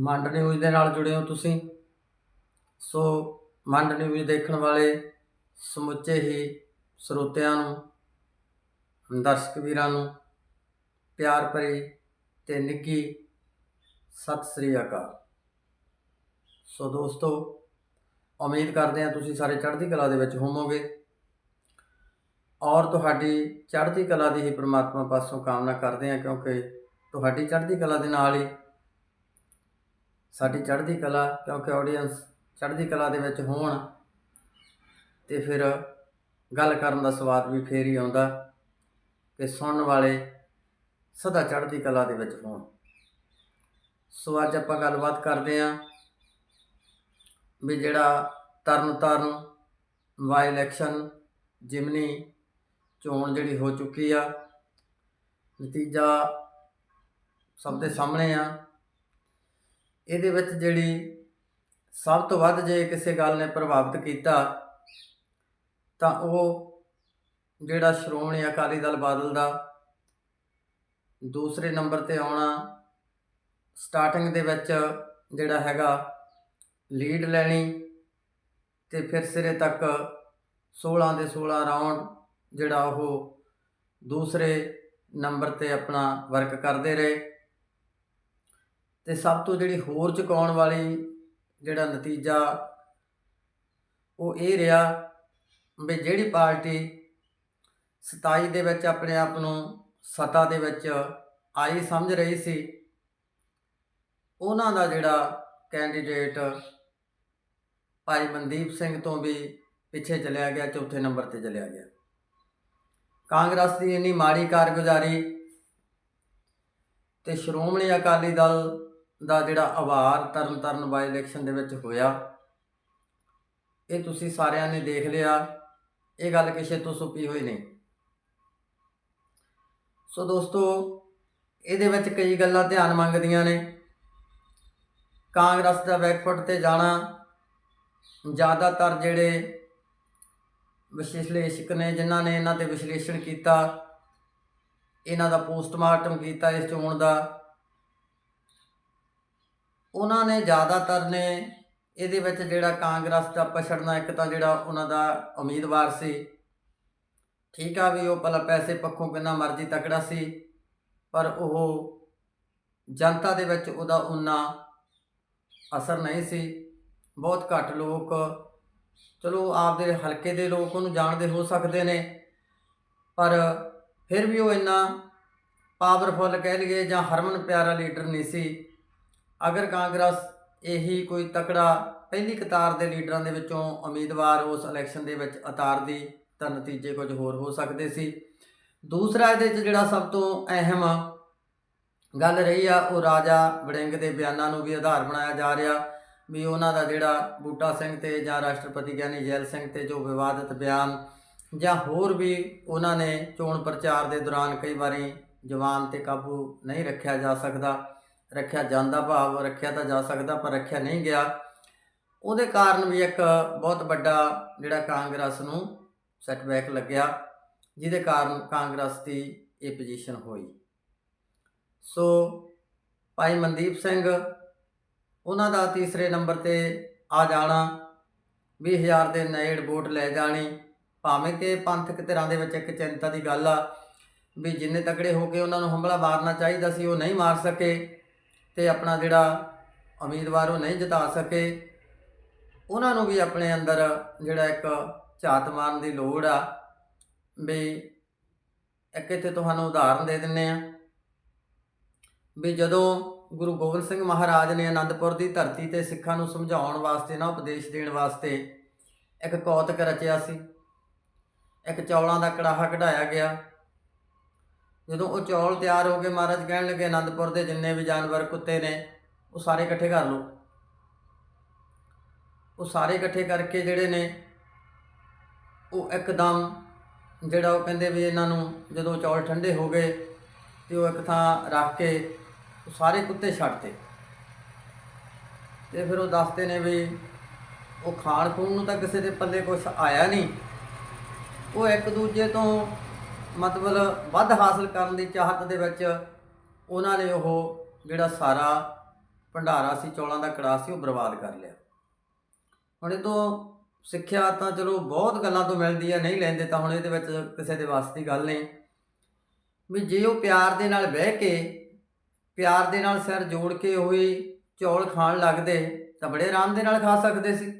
ਮੰਡ news ਦੇ ਨਾਲ ਜੁੜੇ ਹੋ ਤੁਸੀਂ। ਸੋ ਮੰਡ ਨਿਊਜ਼ ਦੇਖਣ ਵਾਲੇ ਸਮੁੱਚੇ ਹੀ ਸਰੋਤਿਆਂ ਨੂੰ, ਦਰਸ਼ਕ ਵੀਰਾਂ ਨੂੰ ਪਿਆਰ ਭਰੀ ਤੇ ਨਿੱਘੀ ਸਤਿ ਸ੍ਰੀ ਅਕਾਲ। ਸੋ ਦੋਸਤੋ, ਉਮੀਦ ਕਰਦੇ ਹਾਂ ਤੁਸੀਂ ਸਾਰੇ ਚੜ੍ਹਦੀ ਕਲਾ ਦੇ ਵਿੱਚ ਹੋਵੋਗੇ। ਔਰ ਤੁਹਾਡੀ ਚੜ੍ਹਦੀ ਕਲਾ ਦੀ ਹੀ ਪ੍ਰਮਾਤਮਾ ਪਾਸੋਂ ਕਾਮਨਾ ਕਰਦੇ ਹਾਂ ਕਿਉਂਕਿ ਤੁਹਾਡੀ ਚੜ੍ਹਦੀ ਕਲਾ ਦੇ ਨਾਲ ਹੀ ਸਾਡੀ ਚੜ੍ਹਦੀ ਕਲਾ, ਕਿਉਂਕਿ ਆਡੀਅנס ਚੜ੍ਹਦੀ ਕਲਾ ਦੇ ਵਿੱਚ ਹੋਣ ਤੇ ਫਿਰ ਗੱਲ ਕਰਨ ਦਾ ਸਵਾਦ ਵੀ ਫੇਰ ਹੀ ਆਉਂਦਾ ਕਿ ਸੁਣਨ ਵਾਲੇ ਸਦਾ ਚੜ੍ਹਦੀ ਕਲਾ ਦੇ ਵਿੱਚ ਹੋਣ। ਸੋ ਅੱਜ ਆਪਾਂ ਗੱਲਬਾਤ ਕਰਦੇ ਹਾਂ ਵੀ ਜਿਹੜਾ ਤਰਨ ਤਾਰਨ ਬਾਈ ਇਲੈਕਸ਼ਨ ਜਿਮਨੀ ਚੋਣ ਜਿਹੜੀ ਹੋ ਚੁੱਕੀ ਆ, ਨਤੀਜਾ ਸਭ ਦੇ ਸਾਹਮਣੇ ਆ। ਇਹਦੇ ਵਿੱਚ ਜਿਹੜੀ ਸਭ ਤੋਂ ਵੱਧ ਜੇ ਕਿਸੇ ਗੱਲ ਨੇ ਪ੍ਰਭਾਵਿਤ ਕੀਤਾ, ਤਾਂ ਉਹ ਜਿਹੜਾ ਸ਼੍ਰੋਮਣੀ ਅਕਾਲੀ ਦਲ ਬਾਦਲ ਦਾ ਦੂਸਰੇ ਨੰਬਰ ਤੇ ਆਉਣਾ ਸਟਾਰਟਿੰਗ ਦੇ ਵਿੱਚ ਜਿਹੜਾ ਹੈਗਾ ਲੀਡ ਲੈਣੀ ਤੇ ਫਿਰ ਸਿਰੇ ਤੱਕ 16 ਦੇ 16 ਰਾਉਂਡ ਜਿਹੜਾ ਉਹ ਦੂਸਰੇ ਨੰਬਰ ਤੇ ਆਪਣਾ ਵਰਕ ਕਰਦੇ ਰਹੇ। ਤੇ ਸਭ ਤੋਂ ਜਿਹੜੀ ਹੋਰ ਚੁਕਾਉਣ ਵਾਲੀ ਜਿਹੜਾ ਨਤੀਜਾ ਉਹ ਇਹ ਰਿਹਾ ਵੀ ਜਿਹੜੀ ਪਾਰਟੀ 27 ਦੇ ਵਿੱਚ ਆਪਣੇ ਆਪ ਨੂੰ ਸੱਤਾ ਦੇ ਵਿੱਚ ਆਈ ਸਮਝ ਰਹੀ ਸੀ, ਉਹਨਾਂ ਦਾ ਜਿਹੜਾ ਕੈਂਡੀਡੇਟ ਭਾਈ ਮਨਦੀਪ ਸਿੰਘ ਤੋਂ ਵੀ ਪਿੱਛੇ ਚਲਿਆ ਗਿਆ, ਚੌਥੇ ਨੰਬਰ ਤੇ ਚਲਿਆ ਗਿਆ। ਕਾਂਗਰਸ ਦੀ ਇੰਨੀ ਮਾੜੀ ਕਾਰਗੁਜ਼ਾਰੀ ਤੇ ਸ਼੍ਰੋਮਣੀ ਅਕਾਲੀ ਦਲ ਦਾ ਜਿਹੜਾ ਆਵਾਰ ਤਰਨਤਾਰਨ ਬਾਈ ਇਲੈਕਸ਼ਨ ਦੇ ਵਿੱਚ ਹੋਇਆ, ਇਹ ਤੁਸੀਂ ਸਾਰਿਆਂ ਨੇ ਦੇਖ ਲਿਆ, ਇਹ ਗੱਲ ਕਿਸੇ ਤੋਂ ਛੁਪੀ ਹੋਈ ਨਹੀਂ। ਸੋ ਦੋਸਤੋ, ਇਹਦੇ ਵਿੱਚ ਕਈ ਗੱਲਾਂ ਧਿਆਨ ਮੰਗਦੀਆਂ ਨੇ। ਕਾਂਗਰਸ ਦਾ ਬੈਕਫੁੱਟ ਤੇ ਜਾਣਾ, ਜ਼ਿਆਦਾਤਰ ਜਿਹੜੇ ਵਿਸ਼ਲੇਸ਼ਕ ਨੇ, ਜਿਨ੍ਹਾਂ ਨੇ ਇਹਨਾਂ ਤੇ ਵਿਸ਼ਲੇਸ਼ਣ ਕੀਤਾ, ਇਹਨਾਂ ਦਾ ਪੋਸਟਮਾਰਟਮ ਕੀਤਾ ਇਸ ਚੋਣ ਦਾ ਉਹਨਾਂ ਨੇ ਜ਼ਿਆਦਾਤਰ ਨੇ ਇਹਦੇ ਵਿੱਚ ਜਿਹੜਾ ਕਾਂਗਰਸ ਦਾ ਪਛੜਨਾ, ਇੱਕ ਤਾਂ ਜਿਹੜਾ ਉਹਨਾਂ ਦਾ ਉਮੀਦਵਾਰ ਸੀ, ਠੀਕ ਆ ਵੀ ਉਹ ਭਲਾ ਪੈਸੇ ਪੱਖੋਂ ਕਿੰਨਾ ਮਰਜ਼ੀ ਤਕੜਾ ਸੀ, ਪਰ ਉਹ ਜਨਤਾ ਦੇ ਵਿੱਚ ਉਹਦਾ ਉਨਾ ਅਸਰ ਨਹੀਂ ਸੀ। ਬਹੁਤ ਘੱਟ ਲੋਕ, ਚਲੋ ਆਪਦੇ ਹਲਕੇ ਦੇ ਲੋਕ ਉਹਨੂੰ ਜਾਣਦੇ ਹੋ ਸਕਦੇ ਨੇ, ਪਰ ਫਿਰ ਵੀ ਉਹ ਇੰਨਾ ਪਾਵਰਫੁੱਲ ਕਹਿ ਲਈਏ ਜਾਂ ਹਰਮਨ ਪਿਆਰਾ ਲੀਡਰ ਨਹੀਂ ਸੀ। ਅਗਰ ਕਾਂਗਰਸ ਇਹੀ ਕੋਈ ਤਕੜਾ ਪਹਿਲੀ ਕਤਾਰ ਦੇ ਲੀਡਰਾਂ ਦੇ ਵਿੱਚੋਂ ਉਮੀਦਵਾਰ ਉਸ ਇਲੈਕਸ਼ਨ ਦੇ ਵਿੱਚ ਉਤਾਰਦੀ, ਤਾਂ ਨਤੀਜੇ ਕੁਝ ਹੋਰ ਹੋ ਸਕਦੇ ਸੀ। ਦੂਸਰਾ ਇਹਦੇ 'ਚ ਜਿਹੜਾ ਸਭ ਤੋਂ ਅਹਿਮ ਗੱਲ ਰਹੀ ਆ, ਉਹ ਰਾਜਾ ਵੜਿੰਗ ਦੇ ਬਿਆਨਾਂ ਨੂੰ ਵੀ ਆਧਾਰ ਬਣਾਇਆ ਜਾ ਰਿਹਾ ਵੀ ਉਹਨਾਂ ਦਾ ਜਿਹੜਾ ਬੂਟਾ ਸਿੰਘ ਤੇ ਜਾਂ ਰਾਸ਼ਟਰਪਤੀ ਗਿਆਨੀ ਜੈਲ ਸਿੰਘ ਤੇ ਜੋ ਵਿਵਾਦਿਤ ਬਿਆਨ ਜਾਂ ਹੋਰ ਵੀ ਉਹਨਾਂ ਨੇ ਚੋਣ ਪ੍ਰਚਾਰ ਦੇ ਦੌਰਾਨ ਕਈ ਵਾਰੀ ਜਵਾਨ ਤੇ ਕਾਬੂ ਨਹੀਂ ਰੱਖਿਆ ਜਾ ਸਕਦਾ। ਰੱਖਿਆ ਜਾਂਦਾ ਭਾਵ, ਰੱਖਿਆ ਤਾਂ ਜਾ ਸਕਦਾ ਪਰ ਰੱਖਿਆ ਨਹੀਂ ਗਿਆ। ਉਹਦੇ ਕਾਰਨ ਵੀ ਇੱਕ ਬਹੁਤ ਵੱਡਾ ਜਿਹੜਾ ਕਾਂਗਰਸ ਨੂੰ ਸੈਟਬੈਕ ਲੱਗਿਆ, ਜਿਹਦੇ ਕਾਰਨ ਕਾਂਗਰਸ ਦੀ ਇਹ ਪੋਜੀਸ਼ਨ ਹੋਈ। ਸੋ ਭਾਈ ਮਨਦੀਪ ਸਿੰਘ, ਉਹਨਾਂ ਦਾ ਤੀਸਰੇ ਨੰਬਰ ਤੇ ਆ ਜਾਣਾ 20000 ਦੇ ਨੇੜ ਵੋਟ ਲੈ ਜਾਣੀ, ਭਾਵੇਂ ਕਿ ਪੰਥਕ ਧਿਰਾਂ ਦੇ ਵਿੱਚ ਇੱਕ ਚਿੰਤਾ ਦੀ ਗੱਲ ਆ, ਵੀ ਜਿੰਨੇ ਤਕੜੇ ਹੋ ਕੇ ਉਹਨਾਂ ਨੂੰ ਹਮਲਾ ਮਾਰਨਾ ਚਾਹੀਦਾ ਸੀ, ਉਹ ਨਹੀਂ ਮਾਰ ਸਕੇ। ਤੇ ਆਪਣਾ ਜਿਹੜਾ ਉਮੀਦਵਾਰ ਉਹ ਨਹੀਂ ਜਿਤਾ ਸਕੇ। ਉਹਨਾਂ ਨੂੰ ਵੀ ਆਪਣੇ ਅੰਦਰ ਜਿਹੜਾ ਇੱਕ ਝਾਤ ਮਾਰਨ ਦੀ ਲੋੜ ਆ ਵੀ ਇੱਕ ਇੱਥੇ ਤੁਹਾਨੂੰ ਉਦਾਹਰਨ ਦੇ ਦਿੰਨੇ ਆ ਵੀ ਜਦੋਂ ਗੁਰੂ ਗੋਬਿੰਦ ਸਿੰਘ ਮਹਾਰਾਜ ਨੇ ਆਨੰਦਪੁਰ ਦੀ ਧਰਤੀ ਤੇ ਸਿੱਖਾਂ ਨੂੰ ਸਮਝਾਉਣ ਵਾਸਤੇ ਨਾ, ਉਪਦੇਸ਼ ਦੇਣ ਵਾਸਤੇ ਇੱਕ ਕੌਤਕ ਰਚਿਆ ਸੀ। ਇੱਕ ਚੌਲਾਂ ਦਾ ਕੜਾਹਾ ਕਢਾਇਆ ਗਿਆ। ਜਦੋਂ ਉਹ ਚੌਲ ਤਿਆਰ ਹੋ ਗਏ ਮਹਾਰਾਜ ਕਹਿਣ ਲੱਗੇ ਆਨੰਦਪੁਰ ਦੇ ਜਿੰਨੇ ਵੀ ਜਾਨਵਰ ਕੁੱਤੇ ਨੇ, ਉਹ ਸਾਰੇ ਇਕੱਠੇ ਕਰ ਲਓ। ਉਹ ਸਾਰੇ ਇਕੱਠੇ ਕਰਕੇ ਜਿਹੜੇ ਨੇ, ਉਹ ਇੱਕਦਮ ਜਿਹੜਾ ਉਹ ਕਹਿੰਦੇ ਵੀ ਇਹਨਾਂ ਨੂੰ ਜਦੋਂ ਚੌਲ ਠੰਡੇ ਹੋ ਗਏ ਤੇ ਉਹ ਇੱਕ ਥਾਂ ਰੱਖ ਕੇ ਉਹ ਸਾਰੇ ਕੁੱਤੇ ਛੱਡਤੇ ਤੇ। ਫਿਰ ਉਹ ਦੱਸਦੇ ਨੇ ਵੀ ਉਹ ਖਾਣ ਖੂਣ ਨੂੰ ਤਾਂ ਕਿਸੇ ਦੇ ਪੱਲੇ ਕੁਝ ਆਇਆ ਨਹੀਂ। ਉਹ ਇੱਕ ਦੂਜੇ ਤੋਂ ਮਤਲਬ ਵੱਧ ਹਾਸਲ ਕਰਨ ਦੀ ਚਾਹਤ ਦੇ ਵਿੱਚ ਉਹਨਾਂ ਨੇ ਉਹ ਜਿਹੜਾ ਸਾਰਾ ਭੰਡਾਰਾ ਸੀ, ਚੌਲਾਂ ਦਾ ਕੜਾ ਸੀ, ਉਹ ਬਰਬਾਦ ਕਰ ਲਿਆ। ਹੁਣ ਇਹ ਤੋਂ ਸਿੱਖਿਆ ਤਾਂ ਚਲੋ ਬਹੁਤ ਗੱਲਾਂ ਤੋਂ ਮਿਲਦੀ ਹੈ ਨਹੀਂ ਲੈਂਦੇ ਤਾਂ ਹੁਣ ਇਹਦੇ ਵਿੱਚ ਕਿਸੇ ਦੇ ਵਾਸਤੇ ਗੱਲ ਨਹੀਂ। ਵੀ ਜੇ ਉਹ ਪਿਆਰ ਦੇ ਨਾਲ ਬਹਿ ਕੇ, ਪਿਆਰ ਦੇ ਨਾਲ ਸਿਰ ਜੋੜ ਕੇ ਹੋਈ ਚੌਲ ਖਾਣ ਲੱਗਦੇ, ਤਾਂ ਬੜੇ ਆਰਾਮ ਦੇ ਨਾਲ ਖਾ ਸਕਦੇ ਸੀ।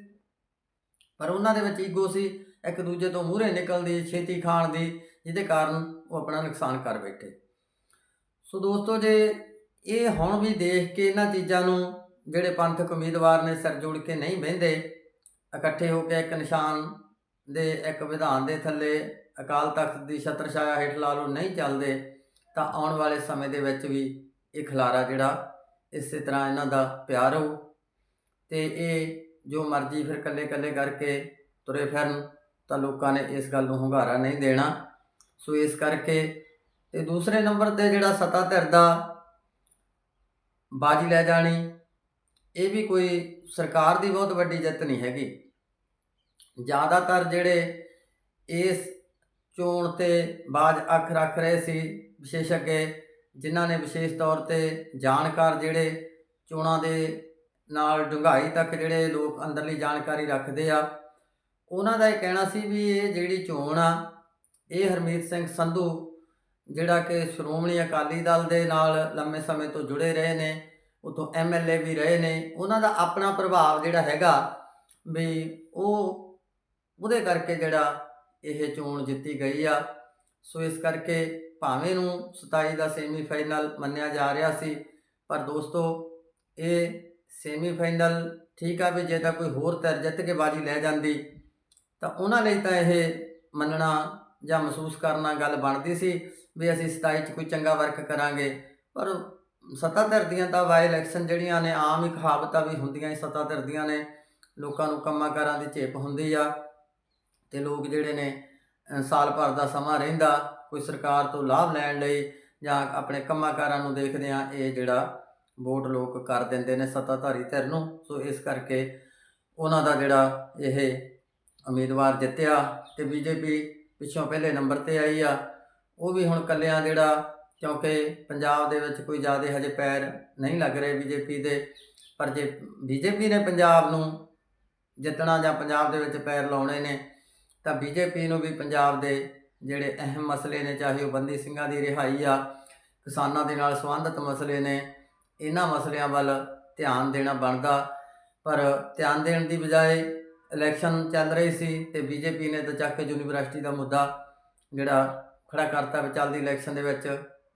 ਪਰ ਉਹਨਾਂ ਦੇ ਵਿੱਚ ਈਗੋ ਸੀ, ਇੱਕ ਦੂਜੇ ਤੋਂ ਮੂਹਰੇ ਨਿਕਲਦੀ ਛੇਤੀ ਖਾਣ ਦੀ ਜਿਹਦੇ ਕਾਰਨ ਉਹ ਆਪਣਾ ਨੁਕਸਾਨ ਕਰ ਬੈਠੇ। ਸੋ ਦੋਸਤੋ, ਜੇ ਇਹ ਹੁਣ ਵੀ ਦੇਖ ਕੇ ਇਹਨਾਂ ਚੀਜ਼ਾਂ ਨੂੰ ਜਿਹੜੇ ਪੰਥਕ ਉਮੀਦਵਾਰ ਨੇ ਸਿਰ ਜੋੜ ਕੇ ਨਹੀਂ ਬਹਿੰਦੇ, ਇਕੱਠੇ ਹੋ ਕੇ ਇੱਕ ਨਿਸ਼ਾਨ ਦੇ ਇੱਕ ਵਿਧਾਨ ਦੇ ਥੱਲੇ ਅਕਾਲ ਤਖਤ ਦੀ ਛਤਰ ਛਾਇਆ ਹੇਠ ਲਾ ਲਓ ਨਹੀਂ ਚੱਲਦੇ, ਤਾਂ ਆਉਣ ਵਾਲੇ ਸਮੇਂ ਦੇ ਵਿੱਚ ਵੀ ਇਹ ਖਲਾਰਾ ਜਿਹੜਾ ਇਸੇ ਤਰ੍ਹਾਂ ਇਹਨਾਂ ਦਾ ਪਿਆਰ ਹੋਊ ਤੇ ਇਹ ਜੋ ਮਰਜ਼ੀ ਫਿਰ ਕੱਲੇ ਕੱਲੇ ਕਰਕੇ ਤੁਰੇ ਫਿਰਨ ਤਾਂ ਲੋਕਾਂ ਨੇ ਇਸ ਗੱਲ ਨੂੰ ਹੁੰਗਾਰਾ ਨਹੀਂ ਦੇਣਾ। ਸੋ ਇਸ ਕਰਕੇ ਤੇ ਦੂਸਰੇ ਨੰਬਰ ਤੇ ਜਿਹੜਾ ਸੱਤਾ ਧਿਰ ਦਾ ਬਾਜੀ ਲੈ ਜਾਣੀ, ਇਹ ਵੀ ਕੋਈ ਸਰਕਾਰ ਦੀ ਬਹੁਤ ਵੱਡੀ ਜਿੱਤ ਨਹੀਂ ਹੈਗੀ। ਜ਼ਿਆਦਾਤਰ ਜਿਹੜੇ ਇਸ ਚੋਣ ਤੇ ਬਾਜ ਅੱਖ ਰੱਖ ਰਹੇ ਸੀ, ਵਿਸ਼ੇਸ਼ੱਗੇ ਜਿਨ੍ਹਾਂ ਨੇ ਵਿਸ਼ੇਸ਼ ਤੌਰ ਤੇ ਜਾਣਕਾਰ ਜਿਹੜੇ ਚੋਣਾਂ ਦੇ ਨਾਲ ਡੂੰਘਾਈ ਤੱਕ ਜਿਹੜੇ ਲੋਕ ਅੰਦਰਲੀ ਜਾਣਕਾਰੀ ਰੱਖਦੇ ਆ, ਉਹਨਾਂ ਦਾ ਇਹ ਕਹਿਣਾ ਸੀ ਵੀ ਇਹ ਜਿਹੜੀ ਚੋਣ ਆ ਇਹ ਹਰਮੀਤ ਸਿੰਘ ਸੰਧੂ, ਜਿਹੜਾ ਕਿ ਸ਼੍ਰੋਮਣੀ ਅਕਾਲੀ ਦਲ ਦੇ ਨਾਲ ਲੰਮੇ ਸਮੇਂ ਤੋਂ ਜੁੜੇ ਰਹੇ ਨੇ ਉਤੋਂ ਐਮਐਲਏ ਵੀ ਰਹੇ ਨੇ, ਉਹਨਾਂ ਦਾ ਆਪਣਾ ਪ੍ਰਭਾਵ ਜਿਹੜਾ ਹੈਗਾ ਵੀ ਉਹ ਉਹਦੇ ਕਰਕੇ ਜਿਹੜਾ ਇਹ ਚੋਣ ਜਿੱਤੀ ਗਈ ਆ। ਸੋ ਇਸ ਕਰਕੇ ਭਾਵੇਂ ਨੂੰ 27 ਦਾ ਸੈਮੀਫਾਈਨਲ ਮੰਨਿਆ ਜਾ ਰਿਹਾ ਸੀ, ਪਰ ਦੋਸਤੋ ਇਹ ਸੈਮੀਫਾਈਨਲ ਠੀਕ ਆ ਵੀ ਜੇ ਤਾਂ ਕੋਈ ਹੋਰ ਤਰ ਜਿੱਤ ਕੇ ਬਾਜੀ ਲੈ ਜਾਂਦੀ, ਤਾਂ ਉਹਨਾਂ ਲਈ ਤਾਂ ਇਹ ਮੰਨਣਾ ਜਾਂ ਮਹਿਸੂਸ ਕਰਨਾ ਗੱਲ ਬਣਦੀ ਸੀ ਵੀ ਅਸੀਂ 27 ਚ ਕੋਈ ਚੰਗਾ ਵਰਕ ਕਰਾਂਗੇ। ਪਰ ਸੱਤਾ ਧਿਰ ਦੀਆਂ ਤਾਂ ਵਾਈ ਇਲੈਕਸ਼ਨ ਜਿਹੜੀਆਂ ਨੇ, ਆਮ ਹੀ ਕਹਾਵਤਾਂ ਵੀ ਹੁੰਦੀਆਂ ਹੀ ਸੱਤਾ ਧਿਰ ਦੀਆਂ ਨੇ। ਲੋਕਾਂ ਨੂੰ ਕੰਮਾਂ ਕਾਰਾਂ ਦੀ ਝੇਪ ਹੁੰਦੀ ਆ ਤੇ ਲੋਕ ਜਿਹੜੇ ਨੇ ਸਾਲ ਭਰ ਦਾ ਸਮਾਂ ਰਹਿੰਦਾ, ਕੋਈ ਸਰਕਾਰ ਤੋਂ ਲਾਭ ਲੈਣ ਲਈ ਜਾਂ ਆਪਣੇ ਕੰਮਾਂ ਕਾਰਾਂ ਨੂੰ ਦੇਖਦੇ ਆ, ਇਹ ਜਿਹੜਾ ਵੋਟ ਲੋਕ ਕਰ ਦਿੰਦੇ ਨੇ ਸੱਤਾਧਾਰੀ ਧਿਰ ਨੂੰ। ਸੋ ਇਸ ਕਰਕੇ ਉਹਨਾਂ ਦਾ ਜਿਹੜਾ ਇਹ ਉਮੀਦਵਾਰ ਜਿੱਤਿਆ ਤੇ ਬੀਜੇਪੀ ਪਿੱਛੋਂ ਪਹਿਲੇ ਨੰਬਰ ਤੇ ਆਈ ਆ। ਉਹ ਵੀ ਹੁਣ ਕੱਲਿਆਂ ਜਿਹੜਾ, ਕਿਉਂਕਿ ਪੰਜਾਬ ਦੇ ਵਿੱਚ ਕੋਈ ਜ਼ਿਆਦਾ ਹਜੇ ਪੈਰ ਨਹੀਂ ਲੱਗ ਰਹੇ ਬੀਜੇਪੀ ਦੇ। ਪਰ ਜੇ ਬੀਜੇਪੀ ਨੇ ਪੰਜਾਬ ਨੂੰ ਜਿੱਤਣਾ ਜਾਂ ਪੰਜਾਬ ਦੇ ਵਿੱਚ ਪੈਰ ਲਾਉਣੇ ਨੇ, ਤਾਂ ਬੀਜੇਪੀ ਨੂੰ ਵੀ ਪੰਜਾਬ ਦੇ ਜਿਹੜੇ ਅਹਿਮ ਮਸਲੇ ਨੇ, ਚਾਹੇ ਉਹ ਬੰਦੀ ਸਿੰਘਾਂ ਦੀ ਰਿਹਾਈ ਆ, ਕਿਸਾਨਾਂ ਦੇ ਨਾਲ ਸੰਬੰਧਿਤ ਮਸਲੇ ਨੇ, ਇਹਨਾਂ ਮਸਲਿਆਂ ਵੱਲ ਧਿਆਨ ਦੇਣਾ ਬਣਦਾ। ਪਰ ਧਿਆਨ ਦੇਣ ਦੀ ਬਜਾਏ ਇਲੈਕਸ਼ਨ ਚੱਲ ਰਹੀ ਸੀ ਤੇ ਬੀਜੇਪੀ ਨੇ ਤਾਂ ਚੱਕ ਕੇ ਯੂਨੀਵਰਸਿਟੀ ਦਾ ਮੁੱਦਾ ਜਿਹੜਾ ਖੜਾ ਕਰਤਾ ਵੀ ਚੱਲਦੀ ਇਲੈਕਸ਼ਨ ਦੇ ਵਿੱਚ,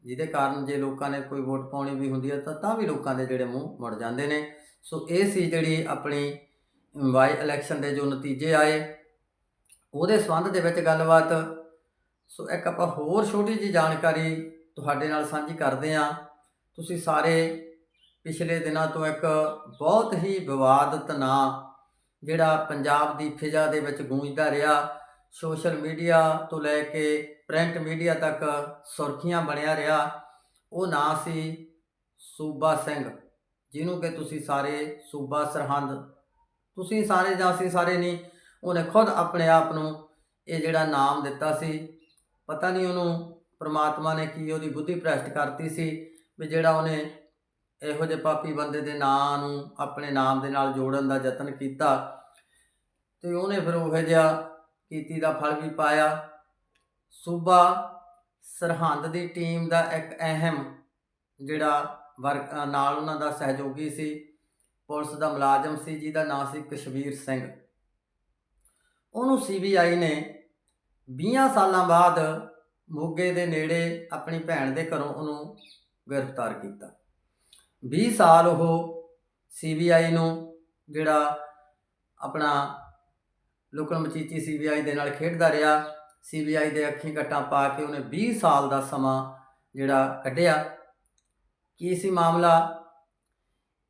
ਜਿਹਦੇ ਕਾਰਨ ਜੇ ਲੋਕਾਂ ਨੇ ਕੋਈ ਵੋਟ ਪਾਉਣੀ ਵੀ ਹੁੰਦੀ ਹੈ ਤਾਂ ਤਾਂ ਵੀ ਲੋਕਾਂ ਦੇ ਜਿਹੜੇ ਮੂੰਹ ਮੁੜ ਜਾਂਦੇ ਨੇ। ਸੋ ਇਹ ਸੀ ਜਿਹੜੀ ਆਪਣੀ ਵਾਈ ਇਲੈਕਸ਼ਨ ਦੇ ਜੋ ਨਤੀਜੇ ਆਏ, ਉਹਦੇ ਸੰਬੰਧ ਦੇ ਵਿੱਚ ਗੱਲਬਾਤ। ਸੋ ਇੱਕ ਆਪਾਂ ਹੋਰ ਛੋਟੀ ਜੀ ਜਾਣਕਾਰੀ ਤੁਹਾਡੇ ਨਾਲ ਸਾਂਝੀ ਕਰਦੇ ਹਾਂ। ਤੁਸੀਂ ਸਾਰੇ ਪਿਛਲੇ ਦਿਨਾਂ ਤੋਂ ਇੱਕ ਬਹੁਤ ਹੀ ਵਿਵਾਦਤ ਨਾਂ ਜਿਹੜਾ ਪੰਜਾਬ ਦੀ ਫਿਜ਼ਾ ਦੇ ਵਿੱਚ ਗੂੰਜਦਾ ਰਿਹਾ, ਸੋਸ਼ਲ ਮੀਡੀਆ ਤੋਂ ਲੈ ਕੇ ਪ੍ਰਿੰਟ ਮੀਡੀਆ ਤੱਕ ਸੁਰਖੀਆਂ ਬਣਿਆ ਰਿਹਾ, ਉਹ ਨਾਂ ਸੀ ਸੂਬਾ ਸਿੰਘ, ਜਿਹਨੂੰ ਕਿ ਤੁਸੀਂ ਸਾਰੇ ਸੂਬਾ ਸਰਹੰਦ, ਤੁਸੀਂ ਸਾਰੇ ਜਾਂ ਅਸੀਂ ਸਾਰੇ ਨਹੀਂ, ਉਹਨੇ ਖੁਦ ਆਪਣੇ ਆਪ ਨੂੰ ਇਹ ਜਿਹੜਾ ਨਾਮ ਦਿੱਤਾ ਸੀ, ਪਤਾ ਨਹੀਂ ਉਹਨੂੰ ਪ੍ਰਮਾਤਮਾ ਨੇ ਕੀ ਉਹਦੀ ਬੁੱਧੀ ਭ੍ਰਸ਼ਟ ਕਰਤੀ ਸੀ, ਵੀ ਜਿਹੜਾ ਉਹਨੇ ਇਹੋ ਜਿਹੇ ਪਾਪੀ ਬੰਦੇ ਦੇ ਨਾਂ ਨੂੰ ਆਪਣੇ ਨਾਮ ਦੇ ਨਾਲ ਜੋੜਨ ਦਾ ਯਤਨ ਕੀਤਾ ਤੇ ਉਹਨੇ ਫਿਰ ਉਹ ਜਿਹਾ ਕੀਤੀ ਦਾ ਫਲ ਵੀ ਪਾਇਆ। ਸੂਬਾ ਸਰਹੰਦ ਦੀ ਟੀਮ ਦਾ ਇੱਕ ਅਹਿਮ ਜਿਹੜਾ ਵਰਕ ਨਾਲ ਉਹਨਾਂ ਦਾ ਸਹਿਯੋਗੀ ਸੀ, ਪੁਲਿਸ ਦਾ ਮੁਲਾਜ਼ਮ ਸੀ, ਜਿਹਦਾ ਨਾਮ ਸੀ ਕਸ਼ਮੀਰ ਸਿੰਘ। ਉਹਨੂੰ ਸੀਬੀਆਈ ਨੇ 20 ਸਾਲਾਂ ਬਾਅਦ ਮੋਗੇ ਦੇ ਨੇੜੇ ਆਪਣੀ ਭੈਣ ਦੇ ਘਰੋਂ ਉਹਨੂੰ ਗ੍ਰਿਫਤਾਰ ਕੀਤਾ। 20 ਸਾਲ ਉਹ ਸੀਬੀਆਈ ਨੂੰ ਜਿਹੜਾ ਆਪਣਾ ਲੁਕਣ ਮਚੀਚੀ ਸੀਬੀਆਈ ਦੇ ਨਾਲ ਖੇਡਦਾ ਰਿਹਾ ਸੀਬੀਆਈ ਦੇ ਅੱਖੀਂ ਘਟਾਂ ਪਾ ਕੇ ਉਹਨੇ 20 ਸਾਲ ਦਾ ਸਮਾਂ ਜਿਹੜਾ ਕੱਢਿਆ। ਕੀ ਸੀ ਮਾਮਲਾ?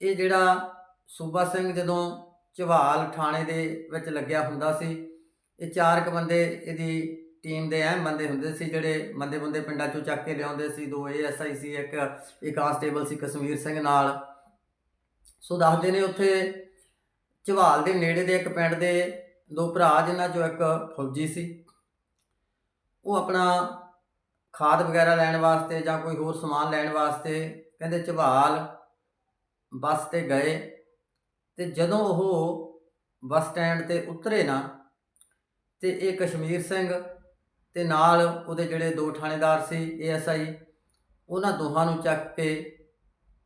ਇਹ ਜਿਹੜਾ ਸੂਬਾ ਸਿੰਘ ਜਦੋਂ ਝਵਾਲ ਥਾਣੇ ਦੇ ਵਿੱਚ ਲੱਗਿਆ ਹੁੰਦਾ ਸੀ, ਇਹ ਚਾਰ ਕ ਬੰਦੇ ਇਹਦੀ ਟੀਮ ਦੇ ਅਹਿਮ ਬੰਦੇ ਹੁੰਦੇ ਸੀ, ਜਿਹੜੇ ਬੰਦੇ ਬੰਦੇ ਪਿੰਡਾਂ ਚੋਂ ਚੱਕ ਕੇ ਲਿਆਉਂਦੇ ਸੀ, ਦੋ ਏਐਸਆਈ ਸੀ, ਇੱਕ ਇੱਕ ਕਾਂਸਟੇਬਲ ਸੀ ਕਸ਼ਮੀਰ ਸਿੰਘ ਨਾਲ। ਸੋ ਦੱਸਦੇ ਨੇ ਉੱਥੇ ਝਵਾਲ ਦੇ ਨੇੜੇ ਦੇ ਇੱਕ ਪਿੰਡ ਦੇ ਦੋ ਭਰਾ, ਜਿਨ੍ਹਾਂ ਚੋਂ ਇੱਕ ਫੌਜੀ ਸੀ। ਉਹ ਆਪਣਾ ਖਾਦ ਵਗੈਰਾ ਲੈਣ ਵਾਸਤੇ ਜਾਂ ਕੋਈ ਹੋਰ ਸਮਾਨ ਲੈਣ ਵਾਸਤੇ ਕਹਿੰਦੇ ਝਵਾਲ ਬੱਸ ਤੇ ਗਏ ਤੇ ਜਦੋਂ ਉਹ ਬੱਸ ਸਟੈਂਡ ਤੇ ਉਤਰੇ ਨਾ ਤੇ ਇਹ ਕਸ਼ਮੀਰ ਸਿੰਘ ਤੇ ਨਾਲ ਉਹਦੇ ਜਿਹੜੇ ਦੋ ਥਾਣੇਦਾਰ ਸੀ ਏਐਸਆਈ ਉਹਨਾਂ ਦੋਹਾਂ ਨੂੰ ਚੱਕ ਕੇ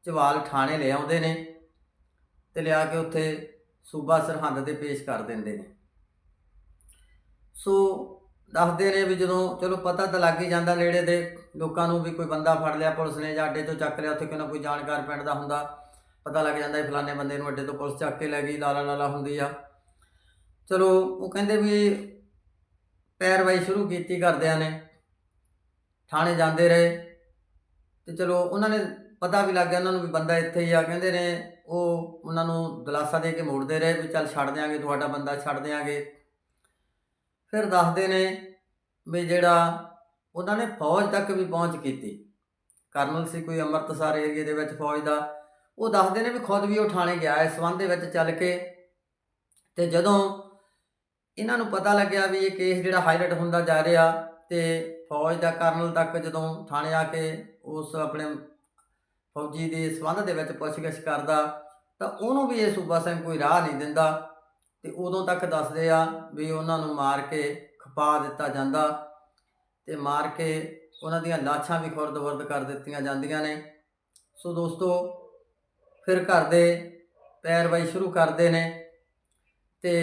ਚਵਾਲ ਥਾਣੇ ਲੈ ਆਉਂਦੇ ਨੇ ਤੇ ਲਿਆ ਕੇ ਉੱਥੇ ਸੂਬਾ ਸਰਹੰਦ ਤੇ ਪੇਸ਼ ਕਰ ਦਿੰਦੇ ਨੇ। ਸੋ ਦੱਸਦੇ ਨੇ ਵੀ ਜਦੋਂ, ਚਲੋ ਪਤਾ ਤਾਂ ਲੱਗ ਹੀ ਜਾਂਦਾ ਨੇੜੇ ਦੇ ਲੋਕਾਂ ਨੂੰ ਵੀ ਕੋਈ ਬੰਦਾ ਫੜ ਲਿਆ ਪੁਲਿਸ ਨੇ ਜਾਂ ਅੱਡੇ ਤੋਂ ਚੱਕ ਲਿਆ, ਉੱਥੇ ਕੋਈ ਨਾ ਕੋਈ ਜਾਣਕਾਰ ਪਿੰਡ ਦਾ ਹੁੰਦਾ, ਪਤਾ ਲੱਗ ਜਾਂਦਾ ਵੀ ਫਲਾਣੇ ਬੰਦੇ ਨੂੰ ਅੱਡੇ ਤੋਂ ਪੁਲਿਸ ਚੱਕ ਕੇ ਲੈ ਗਈ, ਲਾਲਾ ਲਾਲਾ ਹੁੰਦੀ ਆ। ਚਲੋ ਉਹ ਕਹਿੰਦੇ ਵੀ ਪੈਰਵਾਈ ਸ਼ੁਰੂ ਕੀਤੀ ਕਰਦਿਆਂ ਨੇ। ਥਾਣੇ ਜਾਂਦੇ ਰਹੇ। ਤੇ ਚਲੋ ਉਹਨਾਂ ਨੇ ਪਤਾ ਵੀ ਲੱਗ ਗਿਆ, ਉਹਨਾਂ ਨੂੰ ਵੀ ਬੰਦਾ ਇੱਥੇ ਹੀ ਆ। ਕਹਿੰਦੇ ਨੇ, ਉਹ ਉਹਨਾਂ ਨੂੰ ਦਿਲਾਸਾ ਦੇ ਕੇ ਮੋੜਦੇ ਰਹੇ ਵੀ ਚੱਲ ਛੱਡ ਦਿਆਂਗੇ, ਤੁਹਾਡਾ ਬੰਦਾ ਛੱਡ ਦਿਆਂਗੇ। ਫਿਰ ਦੱਸਦੇ ਨੇ ਵੀ ਜਿਹੜਾ ਉਹਨਾਂ ਨੇ ਫੌਜ ਤੱਕ ਵੀ ਪਹੁੰਚ ਕੀਤੀ। ਕਰਨਲ ਸੀ ਕੋਈ ਅੰਮ੍ਰਿਤਸਰ ਏਰੀਏ ਦੇ ਵਿੱਚ ਫੌਜ ਦਾ। ਉਹ ਦੱਸਦੇ ਨੇ ਵੀ ਖੁਦ ਵੀ ਉਹ ਥਾਣੇ ਗਿਆ, ਇਸ ਸੰਬੰਧ ਦੇ ਵਿੱਚ ਚੱਲ ਕੇ। ਤੇ ਜਦੋਂ ਇਹਨਾਂ ਨੂੰ ਪਤਾ ਲੱਗਿਆ ਵੀ ਇਹ ਕੇਸ ਜਿਹੜਾ ਹਾਈਲਾਈਟ ਹੁੰਦਾ ਜਾ ਰਿਹਾ ਤੇ ਫੌਜ ਦਾ ਕਰਨਲ ਤੱਕ ਜਦੋਂ ਥਾਣੇ ਆ ਕੇ ਉਸ ਆਪਣੇ ਫੌਜੀ ਦੇ ਸੰਬੰਧ ਦੇ ਵਿੱਚ ਪੁੱਛਗਿੱਛ ਕਰਦਾ, ਤਾਂ ਉਹਨੂੰ ਵੀ ਇਹ ਸੂਬਾ ਸਿੰਘ ਕੋਈ ਰਾਹ ਨਹੀਂ ਦਿੰਦਾ ਤੇ ਉਦੋਂ ਤੱਕ ਦੱਸਦੇ ਆ ਵੀ ਉਹਨਾਂ ਨੂੰ ਮਾਰ ਕੇ ਖਪਾ ਦਿੱਤਾ ਜਾਂਦਾ ਤੇ ਮਾਰ ਕੇ ਉਹਨਾਂ ਦੀਆਂ ਲਾਸ਼ਾਂ ਵੀ ਖੁਰਦ-ਵਰਦ ਕਰ ਦਿੱਤੀਆਂ ਜਾਂਦੀਆਂ ਨੇ। ਸੋ ਦੋਸਤੋ, ਫਿਰ ਘਰ ਦੇ ਪੈਰਵਾਈ ਸ਼ੁਰੂ ਕਰਦੇ ਨੇ ਤੇ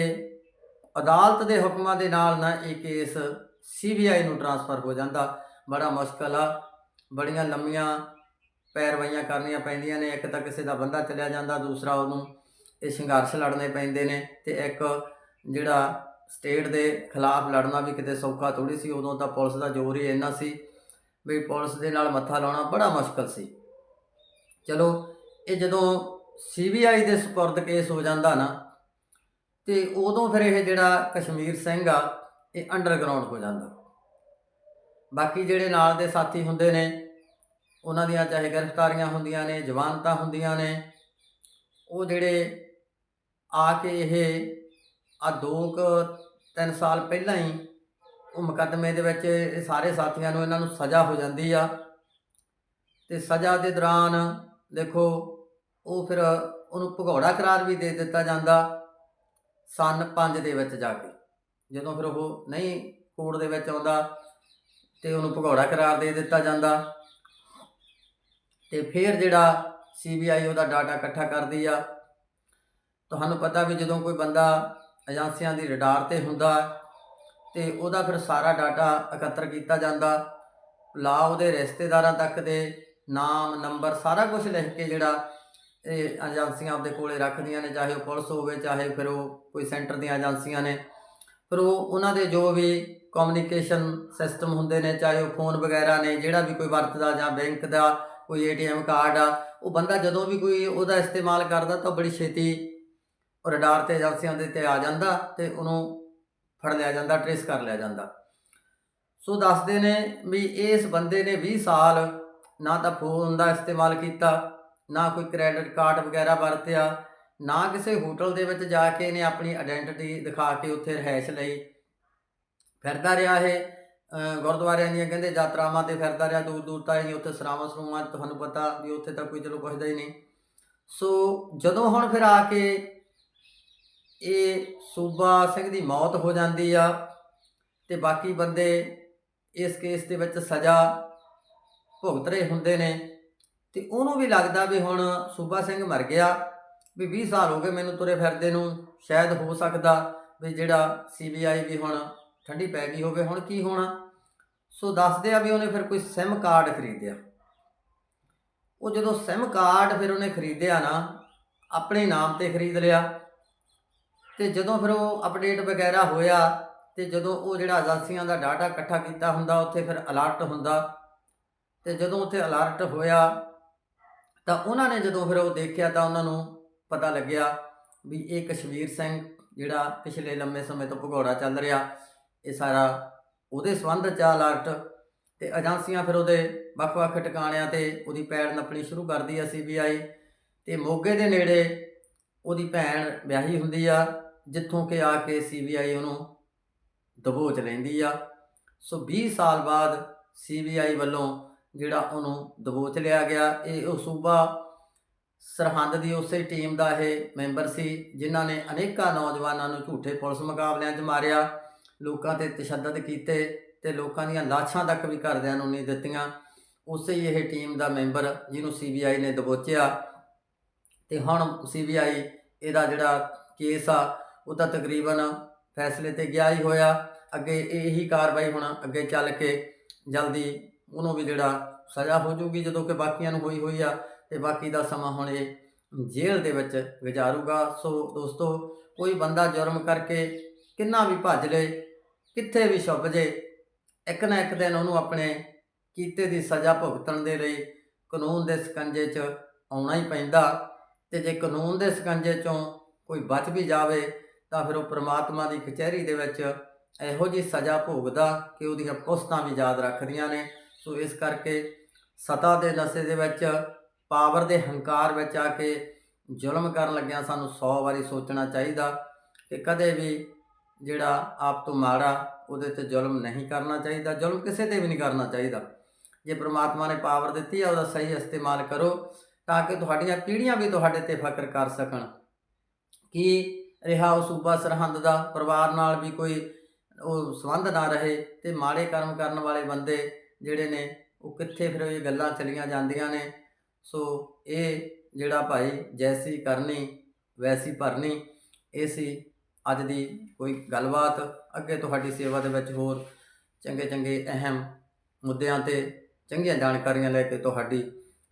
ਅਦਾਲਤ ਦੇ ਹੁਕਮਾਂ ਦੇ ਨਾਲ ਨਾ ਇਹ ਕੇਸ ਸੀਬੀਆਈ ਨੂੰ ਟਰਾਂਸਫਰ ਹੋ ਜਾਂਦਾ। ਬੜਾ ਮੁਸ਼ਕਲ ਆ। ਬੜੀਆਂ ਲੰਮੀਆਂ ਪੈਰਵਾਈਆਂ ਕਰਨੀਆਂ ਪੈਂਦੀਆਂ ਨੇ। ਇੱਕ ਤਾਂ ਕਿਸੇ ਦਾ ਬੰਦਾ ਚਲਿਆ ਜਾਂਦਾ, ਦੂਸਰਾ ਉਹਨੂੰ ਇਹ ਸੰਘਰਸ਼ ਲੜਨੇ ਪੈਂਦੇ ਨੇ ਤੇ ਇੱਕ ਜਿਹੜਾ ਸਟੇਟ ਦੇ ਖਿਲਾਫ ਲੜਨਾ ਵੀ ਕਿਤੇ ਸੌਖਾ ਥੋੜੀ ਸੀ, ਉਦੋਂ ਤਾਂ ਪੁਲਿਸ ਦਾ ਜ਼ੋਰ ਹੀ ਇੰਨਾ ਸੀ ਵੀ ਪੁਲਿਸ ਦੇ ਨਾਲ ਮੱਥਾ ਲਾਉਣਾ ਬੜਾ ਮੁਸ਼ਕਲ ਸੀ। ਚਲੋ, ਇਹ ਜਦੋਂ ਸੀਬੀਆਈ ਦੇ ਸਪੁਰਦ ਕੇਸ ਹੋ ਜਾਂਦਾ ਨਾ ਤੇ ਉਦੋਂ ਫਿਰ ਇਹ ਜਿਹੜਾ ਕਸ਼ਮੀਰ ਸਿੰਘ ਆ, ਇਹ ਅੰਡਰਗਰਾਉਂਡ ਹੋ ਜਾਂਦਾ। ਬਾਕੀ ਜਿਹੜੇ ਨਾਲ ਦੇ ਸਾਥੀ ਹੁੰਦੇ ਨੇ, ਉਹਨਾਂ ਦੀਆਂ ਚਾਹੇ ਗ੍ਰਿਫਤਾਰੀਆਂ ਹੁੰਦੀਆਂ ਨੇ, ਜਵਾਨਤਾਂ ਹੁੰਦੀਆਂ ਨੇ, ਉਹ ਜਿਹੜੇ ਆ ਕੇ ਇਹ ਆ ਦੋ ਕੁ ਤਿੰਨ ਸਾਲ ਪਹਿਲਾਂ ਹੀ ਉਹ ਮੁਕੱਦਮੇ ਦੇ ਵਿੱਚ ਇਹ ਸਾਰੇ ਸਾਥੀਆਂ ਨੂੰ ਇਹਨਾਂ ਨੂੰ ਸਜ਼ਾ ਹੋ ਜਾਂਦੀ ਆ। ਤੇ ਸਜ਼ਾ ਦੇ ਦੌਰਾਨ ਦੇਖੋ, ਉਹ ਫਿਰ ਉਹਨੂੰ ਭਗੌੜਾ ਕਰਾਰ ਵੀ ਦੇ ਦਿੱਤਾ ਜਾਂਦਾ। ਸਨ 5 ਦੇ ਵਿੱਚ ਜਾ ਕੇ। ਜਦੋਂ ਫਿਰ ਉਹ ਨਹੀਂ ਕੋਰਟ ਦੇ ਵਿੱਚ ਆਉਂਦਾ ਤੇ ਉਹਨੂੰ ਭਗੌੜਾ ਕਰਾਰ ਦੇ ਦਿੱਤਾ ਜਾਂਦਾ ਤੇ ਫਿਰ ਜਿਹੜਾ ਸੀਬੀਆਈ ਉਹਦਾ ਡਾਟਾ ਇਕੱਠਾ ਕਰਦੀ ਆ। ਤੁਹਾਨੂੰ ਪਤਾ ਵੀ ਜਦੋਂ ਕੋਈ ਬੰਦਾ ਏਜੰਸੀਆਂ ਦੀ ਰਡਾਰ ਤੇ ਹੁੰਦਾ ਤੇ ਉਹਦਾ ਫਿਰ ਸਾਰਾ ਡਾਟਾ ਇਕੱਤਰ ਕੀਤਾ ਜਾਂਦਾ। ਲਾ ਉਹਦੇ ਰਿਸ਼ਤੇਦਾਰਾਂ ਤੱਕ ਦੇ ਨਾਮ, ਨੰਬਰ, ਸਾਰਾ ਕੁਝ ਲਿਖ ਕੇ ਜਿਹੜਾ ਇਹ ਏਜੰਸੀਆਂ ਆਪਦੇ ਕੋਲੇ ਰੱਖਦੀਆਂ ਨੇ, ਚਾਹੇ ਉਹ ਪੁਲਿਸ ਹੋਵੇ, ਚਾਹੇ ਫਿਰ ਉਹ ਕੋਈ ਸੈਂਟਰ ਦੀਆਂ ਏਜੰਸੀਆਂ ਨੇ। ਫਿਰ ਉਹ, ਉਹਨਾਂ ਦੇ ਜੋ ਵੀ ਕਮਿਊਨੀਕੇਸ਼ਨ ਸਿਸਟਮ ਹੁੰਦੇ ਨੇ, ਚਾਹੇ ਉਹ ਫੋਨ ਵਗੈਰਾ ਨੇ, ਜਿਹੜਾ ਵੀ ਕੋਈ ਵਰਤਦਾ ਜਾਂ ਬੈਂਕ ਦਾ, ਕੋਈ ਏਟੀਐਮ ਕਾਰਡ ਆ, ਉਹ ਬੰਦਾ ਜਦੋਂ ਵੀ ਕੋਈ ਉਹਦਾ ਇਸਤੇਮਾਲ ਕਰਦਾ, ਤਾਂ ਬੜੀ ਛੇਤੀ ਉਹ ਰਡਾਰ ਤੇ ਏਜੰਸੀਆਂ ਦੇ ਤੇ ਆ ਜਾਂਦਾ ਤੇ ਉਹਨੂੰ ਫੜ ਲਿਆ ਜਾਂਦਾ ਟ੍ਰੇਸ ਕਰ ਲਿਆ ਜਾਂਦਾ। ਸੋ ਦੱਸਦੇ ਨੇ ਵੀ ਇਸ ਬੰਦੇ ਨੇ 20 ਸਾਲ ਨਾ ਤਾਂ ਫੋਨ ਦਾ ਇਸਤੇਮਾਲ ਕੀਤਾ ਨਾ ਕੋਈ ਕ੍ਰੈਡਿਟ ਕਾਰਡ ਵਗੈਰਾ ਵਰਤਿਆ, ਨਾ ਕਿਸੇ ਹੋਟਲ ਦੇ ਵਿੱਚ ਜਾ ਕੇ ਇਹਨੇ ਆਪਣੀ ਆਇਡੈਂਟੀਟੀ ਦਿਖਾ ਕੇ ਉੱਥੇ ਰਹਿائش ਲਈ। ਫਿਰਦਾ ਰਿਹਾ ਇਹ ਗੁਰਦੁਆਰਿਆਂ ਦੀਆਂ ਕਹਿੰਦੇ ਯਾਤਰਾਵਾਂ ਤੇ ਫਿਰਦਾ ਰਿਹਾ ਦੂਰ ਦੂਰ ਤਾਂ ਜੀ ਉੱਥੇ ਸਰਾਵਾਂ ਸਰੂਮਾਂ ਤੁਹਾਨੂੰ ਪਤਾ ਵੀ ਉੱਥੇ ਤਾਂ ਕੋਈ ਚਲੋ ਪੁੱਛਦਾ ਹੀ ਨਹੀਂ। ਸੋ ਜਦੋਂ ਹੁਣ ਫਿਰ ਆ ਕੇ ਇਹ ਸੂਬਾ ਸਿੰਘ ਦੀ ਮੌਤ ਹੋ ਜਾਂਦੀ ਆ ਤੇ ਬਾਕੀ ਬੰਦੇ ਇਸ ਕੇਸ ਦੇ ਵਿੱਚ ਸਜ਼ਾ ਭੁਗਤ ਰਹੇ ਹੁੰਦੇ ਨੇ। ਤੇ ਉਹਨੂੰ ਵੀ ਲੱਗਦਾ ਵੀ ਹੁਣ ਸੂਬਾ ਸਿੰਘ ਮਰ ਗਿਆ, ਵੀ 20 ਸਾਲ ਹੋ ਗਏ ਮੈਨੂੰ ਤੁਰੇ ਫਿਰਦੇ ਨੂੰ, ਸ਼ਾਇਦ ਹੋ ਸਕਦਾ ਵੀ ਜਿਹੜਾ ਸੀਬੀਆਈ ਵੀ ਹੁਣ ਠੰਡੀ ਪੈ ਗਈ ਹੋਵੇ, ਹੁਣ ਕੀ ਹੋਣਾ? ਸੋ ਦੱਸਦੇ ਆ ਵੀ ਉਹਨੇ ਫਿਰ ਕੋਈ ਸਿਮ ਕਾਰਡ ਖਰੀਦਿਆ। ਉਹ ਜਦੋਂ ਸਿਮ ਕਾਰਡ ਫਿਰ ਉਹਨੇ ਖਰੀਦਿਆ ਨਾ, ਆਪਣੇ ਨਾਮ ਤੇ ਖਰੀਦ ਲਿਆ ਤੇ ਜਦੋਂ ਫਿਰ ਉਹ ਅਪਡੇਟ ਵਗੈਰਾ ਹੋਇਆ ਤੇ ਜਦੋਂ ਉਹ ਜਿਹੜਾ ਏਜੰਸੀਆਂ ਦਾ ਡਾਟਾ ਇਕੱਠਾ ਕੀਤਾ ਹੁੰਦਾ, ਉੱਥੇ ਫਿਰ ਅਲਰਟ ਹੁੰਦਾ ਤੇ ਜਦੋਂ ਉੱਥੇ ਅਲਰਟ ਹੋਇਆ ਤਾਂ ਉਹਨਾਂ ਨੇ ਜਦੋਂ ਫਿਰ ਉਹ ਦੇਖਿਆ ਤਾਂ ਉਹਨਾਂ ਨੂੰ ਪਤਾ ਲੱਗਿਆ ਵੀ ਇਹ ਕਸ਼ਮੀਰ ਸਿੰਘ ਜਿਹੜਾ ਪਿਛਲੇ ਲੰਮੇ ਸਮੇਂ ਤੋਂ ਭਗੌੜਾ ਚੱਲ ਰਿਹਾ, ਇਹ ਸਾਰਾ ਉਹਦੇ ਸੰਬੰਧ ਚ ਅਲਰਟ ਤੇ ਏਜੰਸੀਆਂ ਫਿਰ ਉਹਦੇ ਵੱਖ-ਵੱਖ ਟਿਕਾਣਿਆਂ ਤੇ ਉਹਦੀ ਪੈੜ ਨੱਪਣੀ ਸ਼ੁਰੂ ਕਰਦੀ ਆ ਸੀਬੀਆਈ ਤੇ ਮੋਗੇ ਦੇ ਨੇੜੇ ਉਹਦੀ ਭੈਣ ਵਿਆਹੀ ਹੁੰਦੀ ਆ, ਜਿੱਥੋਂ ਕਿ ਆ ਕੇ ਸੀਬੀਆਈ ਉਹਨੂੰ ਦਬੋਚ ਲੈਂਦੀ ਆ। ਸੋ 20 ਸਾਲ ਬਾਅਦ ਸੀਬੀਆਈ ਵੱਲੋਂ ਜਿਹੜਾ ਉਹਨੂੰ ਦਬੋਚ ਲਿਆ ਗਿਆ। ਇਹ ਉਹ ਸੂਬਾ ਸਰਹੰਦ ਦੀ ਉਸੇ ਟੀਮ ਦਾ ਇਹ ਮੈਂਬਰ ਸੀ, ਜਿਨ੍ਹਾਂ ਨੇ ਅਨੇਕਾਂ ਨੌਜਵਾਨਾਂ ਨੂੰ ਝੂਠੇ ਪੁਲਿਸ ਮੁਕਾਬਲਿਆਂ 'ਚ ਮਾਰਿਆ, ਲੋਕਾਂ ਤੇ ਤਸ਼ੱਦਦ ਕੀਤੇ ਤੇ ਲੋਕਾਂ ਦੀਆਂ ਲਾਸ਼ਾਂ ਤੱਕ ਵੀ ਘਰਦਿਆਂ ਨੂੰ ਨਹੀਂ ਦਿੱਤੀਆਂ। ਉਸੇ ਹੀ ਇਹ ਟੀਮ ਦਾ ਮੈਂਬਰ ਜਿਹਨੂੰ ਸੀਬੀਆਈ ਨੇ ਦਬੋਚਿਆ। ਤੇ ਹੁਣ ਸੀਬੀਆਈ ਇਹਦਾ ਜਿਹੜਾ ਕੇਸ ਆ, ਉਹ ਤਾਂ ਤਕਰੀਬਨ ਫੈਸਲੇ ਤੇ ਗਿਆ ਹੀ ਹੋਇਆ। ਅੱਗੇ ਇਹੀ ਕਾਰਵਾਈ ਹੁਣ ਅੱਗੇ ਚੱਲ ਕੇ ਜਲਦੀ ਉਹਨੂੰ ਵੀ ਜਿਹੜਾ ਸਜ਼ਾ ਹੋ ਜਾਊਗੀ ਜਦੋਂ ਕਿ ਬਾਕੀਆਂ ਨੂੰ ਹੋਈ ਹੋਈ ਆ ਤੇ ਬਾਕੀ ਦਾ ਸਮਾਂ ਹੁਣ ਇਹ ਜੇਲ੍ਹ ਦੇ ਵਿੱਚ ਗੁਜ਼ਾਰੂਗਾ। ਸੋ ਦੋਸਤੋ, ਕੋਈ ਬੰਦਾ ਜੁਰਮ ਕਰਕੇ ਕਿੰਨਾ ਵੀ ਭੱਜ ਲੇ, ਕਿੱਥੇ ਵੀ ਛੁਪ ਜੇ, ਇੱਕ ਨਾ ਇੱਕ ਦਿਨ ਉਹਨੂੰ ਆਪਣੇ ਕੀਤੇ ਦੀ ਸਜ਼ਾ ਭੁਗਤਣ ਦੇ ਲਈ ਕਾਨੂੰਨ ਦੇ ਸਕੰਜੇ 'ਚ ਆਉਣਾ ਹੀ ਪੈਂਦਾ ਤੇ ਜੇ ਕਾਨੂੰਨ ਦੇ ਸਕੰਜੇ 'ਚੋਂ ਕੋਈ ਬਚ ਵੀ ਜਾਵੇ ਤਾਂ ਫਿਰ ਉਹ ਪ੍ਰਮਾਤਮਾ ਦੀ ਕਚਹਿਰੀ ਦੇ ਵਿੱਚ ਇਹੋ ਜੀ ਸਜ਼ਾ ਭੋਗਦਾ ਕਿ ਉਹਦੀਆਂ ਪੁਸਤਾਂ ਵੀ ਯਾਦ ਰੱਖਦੀਆਂ ਨੇ। ਸੋ ਇਸ ਕਰਕੇ ਸਤਾ ਦੇ ਨਸ਼ੇ ਦੇ ਵਿੱਚ, ਪਾਵਰ ਦੇ ਹੰਕਾਰ ਵਿੱਚ ਆ ਕੇ ਜ਼ੁਲਮ ਕਰਨ ਲੱਗਿਆ ਸਾਨੂੰ 100 ਵਾਰੀ ਸੋਚਣਾ ਚਾਹੀਦਾ ਕਿ ਕਦੇ ਵੀ ਜਿਹੜਾ ਆਪ ਤੋਂ ਮਾੜਾ ਉਹਦੇ ਤੇ ਜ਼ੁਲਮ ਨਹੀਂ ਕਰਨਾ ਚਾਹੀਦਾ, ਜ਼ੁਲਮ ਕਿਸੇ ਤੇ ਵੀ ਨਹੀਂ ਕਰਨਾ ਚਾਹੀਦਾ। ਜੇ ਪ੍ਰਮਾਤਮਾ ਨੇ ਪਾਵਰ ਦਿੱਤੀ ਹੈ ਉਹਦਾ ਸਹੀ ਇਸਤੇਮਾਲ ਕਰੋ ਤਾਂ ਕਿ ਤੁਹਾਡੀਆਂ ਪੀੜ੍ਹੀਆਂ ਵੀ ਤੁਹਾਡੇ ਤੇ ਫਕਰ ਕਰ ਸਕਣ। ਕਿ ਰਿਹਾ ਉਹ ਸੂਬਾ ਸਰਹੰਦ ਦਾ? ਪਰਿਵਾਰ ਨਾਲ ਵੀ ਕੋਈ ਉਹ ਸੰਬੰਧ ਨਾ ਰਹੇ ਤੇ ਮਾੜੇ ਕਰਮ ਕਰਨ ਵਾਲੇ ਬੰਦੇ ਜਿਹੜੇ ਨੇ ਉਹ ਕਿੱਥੇ ਫਿਰ ਇਹ ਗੱਲਾਂ ਚਲੀਆਂ ਜਾਂਦੀਆਂ ਨੇ। ਸੋ ਇਹ ਜਿਹੜਾ ਭਾਈ ਜੈਸੀ ਕਰਨੀ, ਵੈਸੀ ਭਰਨੀ, ਇਹ ਸੀ ਅੱਜ ਦੀ ਕੋਈ ਗੱਲਬਾਤ। ਅੱਗੇ ਤੁਹਾਡੀ ਸੇਵਾ ਦੇ ਵਿੱਚ ਹੋਰ ਚੰਗੇ ਚੰਗੇ ਅਹਿਮ ਮੁੱਦਿਆਂ ਤੇ ਚੰਗੀਆਂ ਜਾਣਕਾਰੀਆਂ ਲੈ ਕੇ ਤੁਹਾਡੀ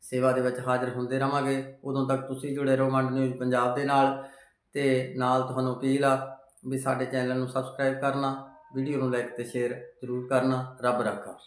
ਸੇਵਾ ਦੇ ਵਿੱਚ ਹਾਜ਼ਰ ਹੁੰਦੇ ਰਵਾਂਗੇ। ਉਦੋਂ ਤੱਕ ਤੁਸੀਂ ਜੁੜੇ ਰਹੋ ਮੰਡ ਨਿਊਜ਼ ਪੰਜਾਬ ਦੇ ਨਾਲ ਤੇ ਨਾਲ ਤੁਹਾਨੂੰ ਅਪੀਲ ਆ ਵੀ ਸਾਡੇ ਚੈਨਲ ਨੂੰ ਸਬਸਕ੍ਰਾਈਬ ਕਰਨਾ, ਵੀਡੀਓ ਨੂੰ ਲਾਈਕ ਤੇ ਸ਼ੇਅਰ ਜ਼ਰੂਰ ਕਰਨਾ, ਰੱਬ ਰਾਖਾ।